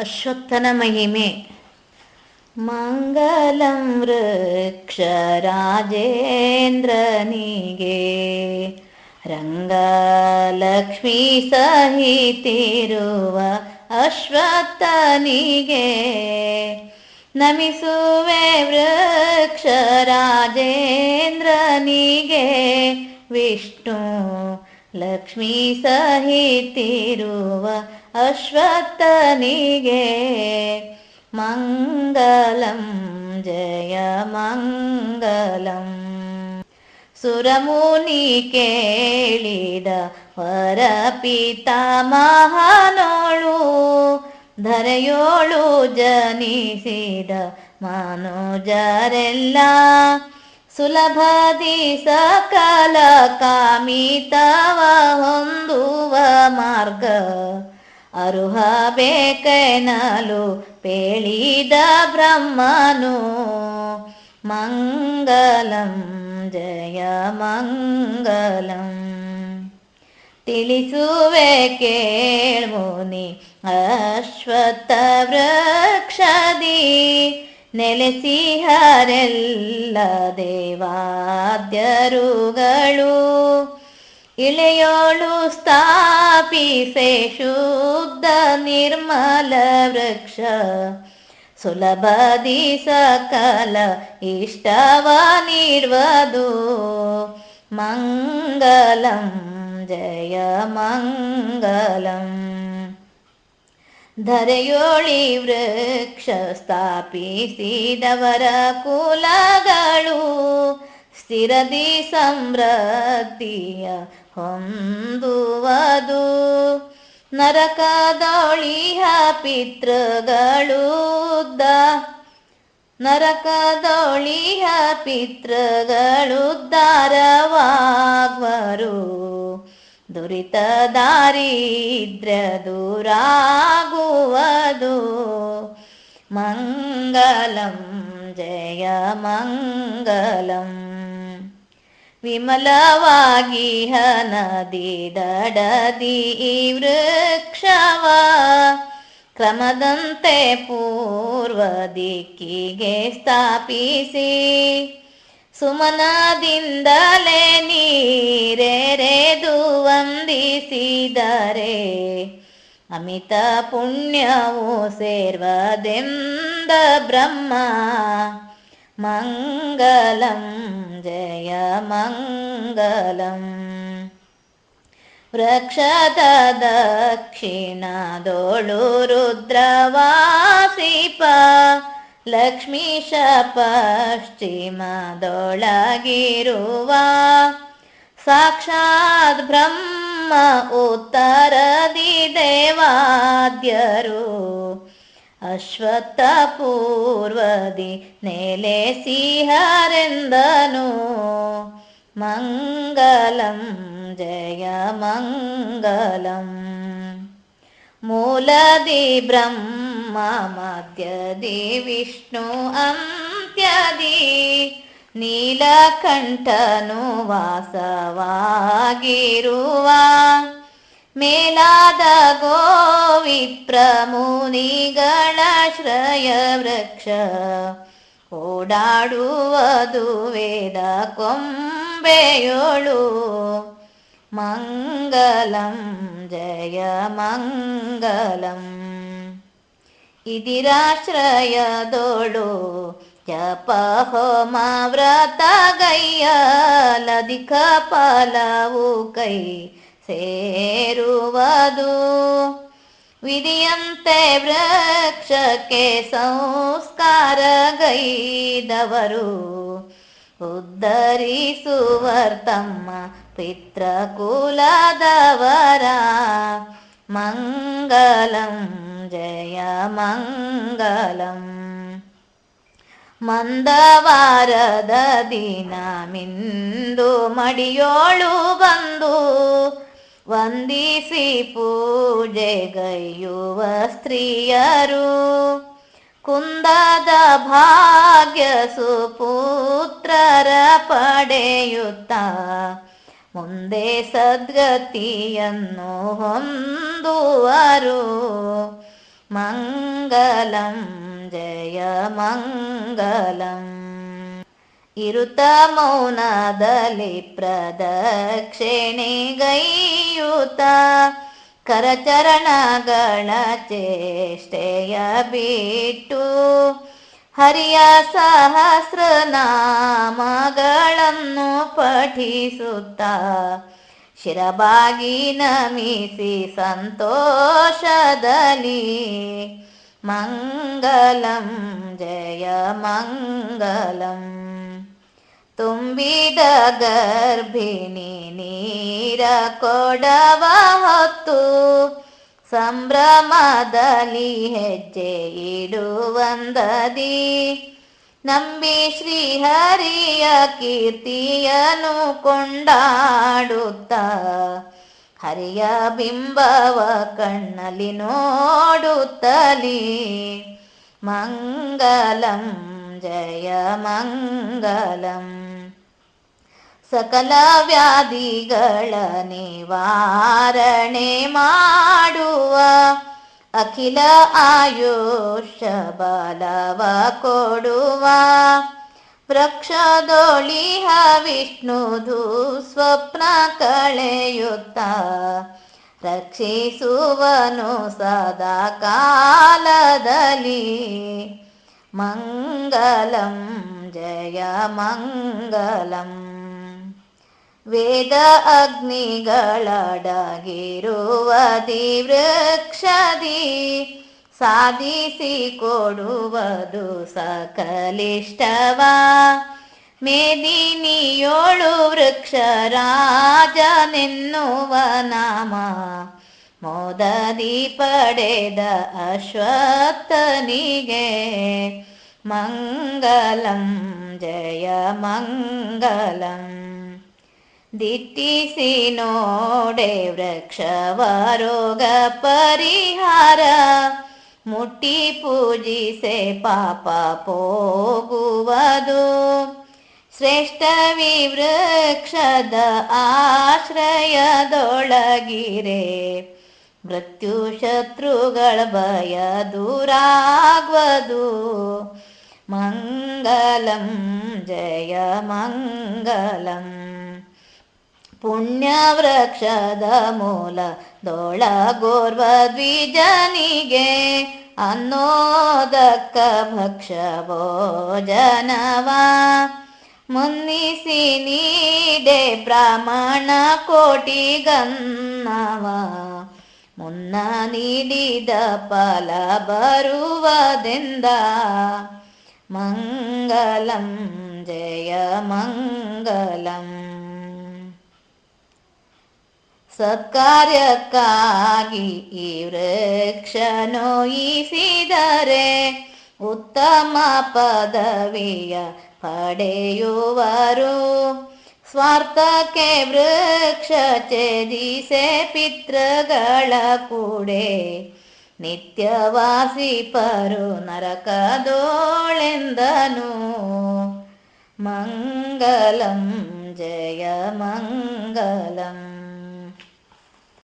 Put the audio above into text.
ಅಶ್ವತ್ಥನ ಮಹಿಮೆ. ಮಂಗಲಂ ರಾಜೇಂದ್ರನಿಗೆ. ರಂಗಲಕ್ಷ್ಮೀ ಸಹಿತಿರುವ ಅಶ್ವತ್ಥನಿಗೆ. ನಮಿಸುವೆ ವೃಕ್ಷ ರಾಜೇಂದ್ರನಿಗೆ. ವಿಷ್ಣು ಲಕ್ಷ್ಮೀ ಸಹಿತಿರುವ ಅಶ್ವತ್ಥನಿಗೆ ಮಂಗಲಂ ಜಯ ಮಂಗಲಂ ಸುರಮುನಿ ಕೇಳಿದ ವರ ಪಿತಾಮಹನೋಳು ಧರೆಯೋಳು ಜನಿಸಿದ ಮನುಜರೆಲ್ಲ ಸುಲಭದಿ ಸಕಲ ಕಾಮಿತವ ಹೊಂದುವ ಮಾರ್ಗ ಅರುಹ ಬೇಕೆನಲು ಪೇಳಿದ ಬ್ರಹ್ಮನು. ಮಂಗಲಂ ಜಯ ಮಂಗಲಂ. ತಿಳಿಸುವೆ ಕೇಳ್ಮುನಿ ಅಶ್ವತ್ಥ ವೃಕ್ಷದಿ. ನೆಲೆಸಿಹರೆಲ್ಲ ದೇವಾದ್ಯರುಗಳು ಇಳೆಯೋಳು ಸ್ಥಾಪಿಸೆ ಶುದ್ಧ ನಿರ್ಮಲ ವೃಕ್ಷ ಸುಲಭದಿ ಸಕಲ ಇಷ್ಟವ ನೀಡುವುದು ಮಂಗಲಂ ಜಯ ಮಂಗಲಂ ಧರೆಯೋಳಿ ವೃಕ್ಷ ಸ್ಥಾಪಿಸಿದವರ ಕುಲಗಳು ಸ್ಥಿರದಿ ಸಮೃದ್ಧಿಯ ಹೊಂದುವುದು. ನರಕದೊಳಿಹ ಪಿತೃಗಳುದ್ದ ನರಕದೊಳಿಹ ಪಿತೃಗಳುದ್ಧಾರವಾಗ್ವರು ದುರಿತ ದಾರಿದ್ರ ದೂರಾಗುವುದು. ಮಂಗಲಂ ಜಯ ಮಂಗಲಂ. ವಿಮಲವಾಗಿ ನದಿ ದಡದಿ ವೃಕ್ಷವ ಕ್ರಮದಂತೆ ಪೂರ್ವ ದಿಕ್ಕಿಗೆ ಸ್ಥಾಪಿಸಿ. ಸುಮನದಿಂದಲೇ ನೀರೆರೆದು ವಂದಿಸಿದರೆ ಅಮಿತ ಪುಣ್ಯವು ಸೇರ್ವದೆಂದ ಬ್ರಹ್ಮ. मङ्गलं जय मङ्गलम् वृक्ष दक्षिणादोळुरुद्रवासिपा लक्ष्मीशपश्चिमदोळगिरुवा। साक्षाद् ब्रह्म उत्तरदि देवाद्यरू ಅಶ್ವತ್ಥ ಪೂರ್ವದಿ ನೆಲೆಸಿಹರೆಂದನು ಮಂಗಲಂ ಜಯ ಮಂಗಲಂ ಮೂಲದಿ ಬ್ರಹ್ಮ ಮಧ್ಯದಿ ವಿಷ್ಣು ಅಂತ್ಯದಿ ನೀಲಕಂಠನು ವಾಸವಾಗಿರುವ ಮೇಲಾದ ಗೋವಿಪ್ರ ಮುನಿಗಳ ಶ್ರಯ ವೃಕ್ಷ ಓಡಾಡುವುದು ವೇದ ಕೊಂಬೆಯೋಳು ಮಂಗಲಂ ಜಯ ಮಂಗಲಂ ಇದಿರಾಶ್ರಯದೋಳು ಜಪ ಹೋಮ ವ್ರತ ಗೈಯಲಧಿಕ ಫಲವು ಕೈ ಸೇರುವುದು. ವಿಧಿಯಂತೆ ವೃಕ್ಷಕ್ಕೆ ಸಂಸ್ಕಾರ ಗೈದವರು. ಉದ್ಧರಿಸುವರ್ ತಮ್ಮ ಪಿತೃಕುಲದವರ. ಮಂಗಲಂ, ಜಯ ಮಂಗಲಂ. ಮಂದವಾರದ ದಿನ ಮಿಂದು ಮಡಿಯೋಳು ಬಂದು ವಂದಿಸಿ ಪೂಜೆಗೈಯುವ ಸ್ತ್ರೀಯರು. ಕುಂದದ ಭಾಗ್ಯ ಸುಪುತ್ರರ ಪಡೆಯುತ್ತ ಮುಂದೆ ಸದ್ಗತಿಯನ್ನು ಹೊಂದುವರು. ಮಂಗಲಂ, ಜಯ ಮಂಗಲಂ. ಇರುತ ಮೌನದಲ್ಲಿ ಪ್ರದಕ್ಷಿಣೆಗೈಯುತ ಕರಚರಣಗಳ ಚೇಷ್ಟೆಯ ಬಿಟ್ಟು ಹರಿಯ ಸಹಸ್ರನಾಮಗಳನ್ನು ಪಠಿಸುತ್ತ ಶಿರಬಾಗಿ ನಮಿಸಿ ಸಂತೋಷದಲ್ಲಿ ಮಂಗಲಂ ಜಯ ಮಂಗಲಂ. ತುಂಬಿದ ಗರ್ಭಿಣಿ ನೀರ ಕೊಡವ ಹೊತ್ತು, ಸಂಭ್ರಮದಲ್ಲಿ ಹೆಜ್ಜೆ ಇಡುವಂದದಿ ನಂಬಿ ಶ್ರೀಹರಿಯ ಕೀರ್ತಿಯನು ಕೊಂಡಾಡುತ್ತ, ಹರಿಯ ಬಿಂಬವ ಕಣ್ಣಲ್ಲಿ ನೋಡುತ್ತಲಿ, ಮಂಗಲಂ ಜಯ ಮಂಗಲಂ ಸಕಲ ವ್ಯಾಧಿಗಳ ನಿವಾರಣೆ ಮಾಡುವ ಅಖಿಲ ಆಯುಷ ಬಲವ ಕೊಡುವ ಹ ವಿಷ್ಣುದು ಸ್ವಪ್ನ ಕಳೆಯುತ್ತ ರಕ್ಷಿಸುವನು ಸದಾ ಕಾಲದಲ್ಲಿ. ಮಂಗಲಂ ಜಯ ಮಂಗಲಂ ವೇದ ಅಗ್ನಿಗಳಡಗಿರುವ ವೃಕ್ಷದಿ ಸಾಧಿಸಿ ಕೊಡುವುದು ಸಕಲಿಷ್ಟವ ಮೇದಿನಿಯೋಳು ವೃಕ್ಷ ರಾಜನೆನ್ನುವ ನಾಮ ಮೋದದಿ ಪಡೆದ ಅಶ್ವತ್ಥನಿಗೆ ಮಂಗಲಂ, ಜಯ ಮಂಗಲಂ. ದಿಟ್ಟಿಸಿ ನೋಡೆ ವೃಕ್ಷವಾರೋಗ ಪರಿಹಾರ, ಮುಟ್ಟಿ ಪೂಜಿಸೆ ಪಾಪ ಪೋಗುವುದು. ಶ್ರೇಷ್ಠ ವಿವೃಕ್ಷದ ಆಶ್ರಯದೊಳಗಿರೆ ಮೃತ್ಯು ಶತ್ರುಗಳ ಭಯ ದೂರಾಗ್ವದು ಮಂಗಲಂ ಜಯ ಮಂಗಲಂ ಪುಣ್ಯ ವೃಕ್ಷದ ಮೂಲ ದೊಳಗೋರ್ವ ದ್ವಿಜನಿಗೆ ಅನ್ನೋದಕ್ಕ ಭಕ್ಷ ಭೋಜನವ ಮುನ್ನಿಸಿ ನೀಡೆ ಬ್ರಾಹ್ಮಣ ಕೋಟಿಗನ್ನವ ಮುನ್ನ ನೀಡಿದ ಫಲ ಬರುವದೆಂದ? ಮಂಗಲಂ ಜಯ ಮಂಗಲಂ. ಸತ್ಕಾರ್ಯಕ್ಕಾಗಿ ಈ ವೃಕ್ಷ ನೋಯಿಸಿದರೆ ಉತ್ತಮ ಪದವಿಯ ಪಡೆಯುವರು. ಸ್ವಾರ್ಥಕ್ಕೆ ವೃಕ್ಷ ಛೇದಿಸೆ ಪಿತೃಗಳ ಕೂಡೆ ನಿತ್ಯವಾಸಿ ಪರು ನರಕದೋಳೆಂದನು ಮಂಗಲಂ ಜಯ ಮಂಗಲಂ